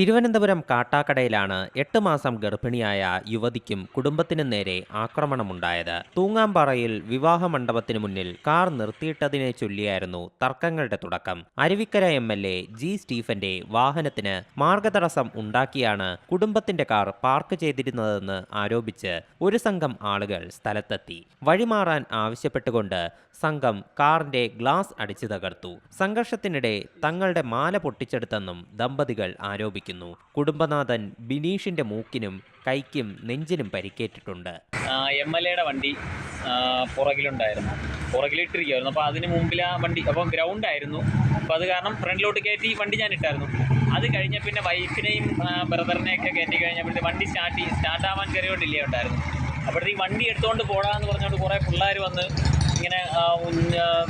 തിരുവനന്തപുരം കാട്ടാക്കടയിലാണ് എട്ട് മാസം ഗർഭിണിയായ യുവതിക്കും കുടുംബത്തിനും നേരെ ആക്രമണമുണ്ടായത്. തൂങ്ങാമ്പാറയിൽ വിവാഹ മണ്ഡപത്തിന് മുന്നിൽ കാർ നിർത്തിയിട്ടതിനെ ചൊല്ലിയായിരുന്നു തർക്കങ്ങളുടെ തുടക്കം. Aruvikkara M L A G സ്റ്റീഫന്റെ വാഹനത്തിന് മാർഗതടസ്സം ഉണ്ടാക്കിയാണ് കുടുംബത്തിന്റെ കാർ പാർക്ക് ചെയ്തിരുന്നതെന്ന് ആരോപിച്ച് ഒരു സംഘം ആളുകൾ സ്ഥലത്തെത്തി. വഴിമാറാൻ ആവശ്യപ്പെട്ടുകൊണ്ട് സംഘം കാറിന്റെ ഗ്ലാസ് അടിച്ചു തകർത്തു. സംഘർഷത്തിനിടെ തങ്ങളുടെ മാല പൊട്ടിച്ചെടുത്തെന്നും ദമ്പതികൾ ആരോപിക്കുന്നു. കുടുംബനാഥൻ ബിനീഷിന്റെ മൂക്കിനും കൈക്കും നെഞ്ചിനും പരിക്കേറ്റിട്ടുണ്ട്. എം എൽ എയുടെ വണ്ടി പുറകിലുണ്ടായിരുന്നു. പുറകിലിട്ടിരിക്കുമായിരുന്നു അപ്പോൾ അതിന് മുമ്പിൽ ആ വണ്ടി അപ്പോൾ ഗ്രൗണ്ട് ആയിരുന്നു അപ്പോൾ അത് കാരണം ഫ്രണ്ടിലോട്ട് കയറ്റി വണ്ടി ഞാൻ ഇട്ടായിരുന്നു. അത് കഴിഞ്ഞ പിന്നെ വൈഫിനെയും ബ്രദറിനെയൊക്കെ കയറ്റി കഴിഞ്ഞപ്പോഴത്തെ വണ്ടി സ്റ്റാർട്ട് സ്റ്റാർട്ട് ആവാൻ ഡിലേ ഉണ്ടായിരുന്നു. അപ്പോഴത്തേക്ക് വണ്ടി എടുത്തുകൊണ്ട് പോടാന്ന് പറഞ്ഞുകൊണ്ട് കുറേ പിള്ളേർ വന്ന് ഇങ്ങനെ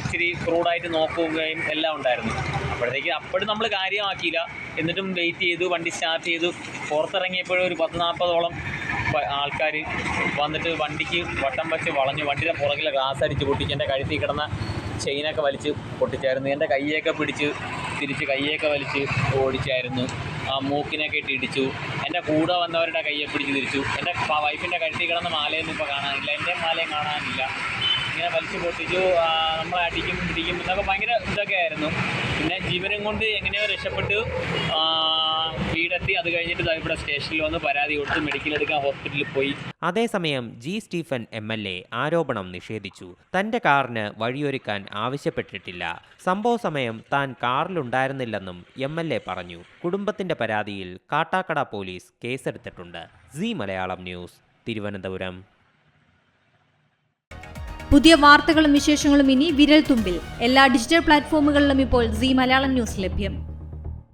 ഇച്ചിരി ക്രൂഡായിട്ട് നോക്കുകയും എല്ലാം ഉണ്ടായിരുന്നു. അപ്പോഴത്തേക്ക് അപ്പോഴും നമ്മൾ കാര്യമാക്കിയില്ല. എന്നിട്ടും വെയിറ്റ് ചെയ്തു വണ്ടി സ്റ്റാർട്ട് ചെയ്തു. പുറത്തിറങ്ങിയപ്പോഴും ഒരു പത്ത് നാൽപ്പതോളം ആൾക്കാർ വന്നിട്ട് വണ്ടിക്ക് വട്ടം വെച്ച് വളഞ്ഞു. വണ്ടിയുടെ പുറകിലെ ഗ്ലാസ് അടിച്ച് പൊട്ടിച്ച് എന്റെ കഴുത്തിൽ കിടന്ന ചെയിനൊക്കെ വലിച്ച് പൊട്ടിച്ചായിരുന്നു. എന്റെ കയ്യൊക്കെ പിടിച്ച് തിരിച്ച് കയ്യൊക്കെ വലിച്ച് ഓടിച്ചായിരുന്നു. ആ മൂക്കിനൊക്കെ ഇട്ട് ഇടിച്ചു. എന്റെ കൂടെ വന്നവരുടെ കയ്യെ പിടിച്ച് തിരിച്ചു. എന്റെ വൈഫിന്റെ കഴുത്തിൽ കിടന്ന മാലയൊന്നും ഇപ്പോൾ കാണാനില്ല. എന്റെ മാലയും കാണാനില്ല. ഇങ്ങനെ വലിച്ചു പൊട്ടിച്ചു. നമ്മളെ അടിക്കും പിടിക്കും എന്നൊക്കെ ഭയങ്കര ഇതൊക്കെ ആയിരുന്നു പിന്നെ ജീവനും കൊണ്ട് എങ്ങനെയോ രക്ഷപ്പെട്ട്. ആ, അത് കഴിഞ്ഞിട്ട് ദാ ഇവിടെ സ്റ്റേഷനിൽ വന്ന് പരാതി കൊടുത്ത് മെഡിക്കൽ എടുക്കാൻ ഹോസ്പിറ്റലിൽ പോയി. അതേസമയം G Stephen M L A ആരോപണം നിഷേധിച്ചു. തന്റെ കാറിന് വഴിയൊരുക്കാൻ ആവശ്യപ്പെട്ടിട്ടില്ല. സംഭവ സമയം താൻ കാറിലുണ്ടായിരുന്നില്ലെന്നും എം എൽ എ പറഞ്ഞു. കുടുംബത്തിന്റെ പരാതിയിൽ കാട്ടാക്കട പോലീസ് കേസെടുത്തിട്ടുണ്ട്. C Malayalam news Thiruvananthapuram. പുതിയ വാർത്തകളും വിശേഷങ്ങളും ഇനി വിരൽ തുമ്പിൽ എല്ലാ ഡിജിറ്റൽ പ്ലാറ്റ്ഫോമുകളിലും ഇപ്പോൾ സി മലയാളം ന്യൂസ് ലഭ്യം.